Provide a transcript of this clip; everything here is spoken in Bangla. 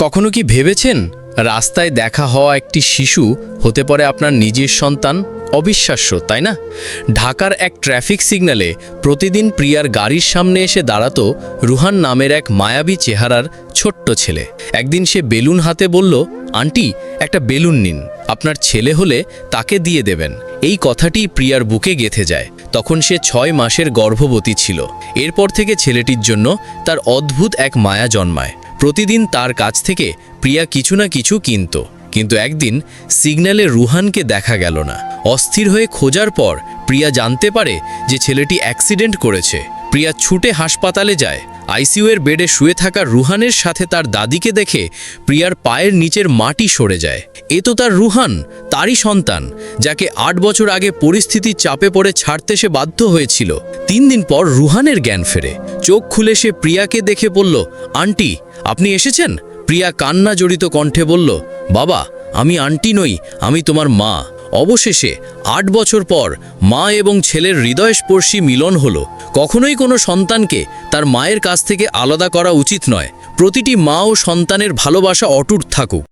কখনো কি ভেবেছেন রাস্তায় দেখা হওয়া একটি শিশু হতে পারে আপনার নিজের সন্তান? অবিশ্বাস্য, তাই না? ঢাকার এক ট্রাফিক সিগন্যালে প্রতিদিন প্রিয়ার গাড়ির সামনে এসে দাঁড়াতো রুহান নামের এক মায়াবী চেহারার ছোট্ট ছেলে। একদিন সে বেলুন হাতে বলল, আন্টি, একটা বেলুন নিন। আপনার ছেলে হলে তাকে দিয়ে দেবেন। এই কথাটি প্রিয়ার বুকে গেথে যায়। তখন সে ছয় মাসের গর্ভবতী ছিল। এরপর থেকে ছেলেটির জন্য তার অদ্ভুত এক মায়া জন্মায়। প্রতিদিন তার কাছ থেকে প্রিয়া কিছু না কিছু কিনত। কিন্তু একদিন সিগন্যালে রুহানকে দেখা গেল না। অস্থির হয়ে খোঁজার পর প্রিয়া জানতে পারে যে ছেলেটি অ্যাক্সিডেন্ট করেছে। প্রিয়া ছুটে হাসপাতালে যায়। আইসিইউ এর বেডে শুয়ে থাকা রুহানের সাথে তার দাদিকে দেখে প্রিয়ার পায়ের নিচের মাটি সরে যায়। এ তো তার রুহান, তারই সন্তান, যাকে আট বছর আগে পরিস্থিতির চাপে পড়ে ছাড়তে সে বাধ্য হয়েছিল। তিন দিন পর রুহানের জ্ঞান ফেরে। চোখ খুলে সে প্রিয়াকে দেখে বলল, আন্টি, আপনি এসেছেন? প্রিয়া কান্না জড়িত কণ্ঠে বলল, বাবা, আমি আন্টি নই, আমি তোমার মা। অবশেষে আট বছর পর মা এবং ছেলের হৃদয়স্পর্শী মিলন হল। কখনোই কোনো সন্তানকে তার মায়ের কাছ থেকে আলাদা করা উচিত নয়। প্রতিটি মা ও সন্তানের ভালোবাসা অটুট থাকুক।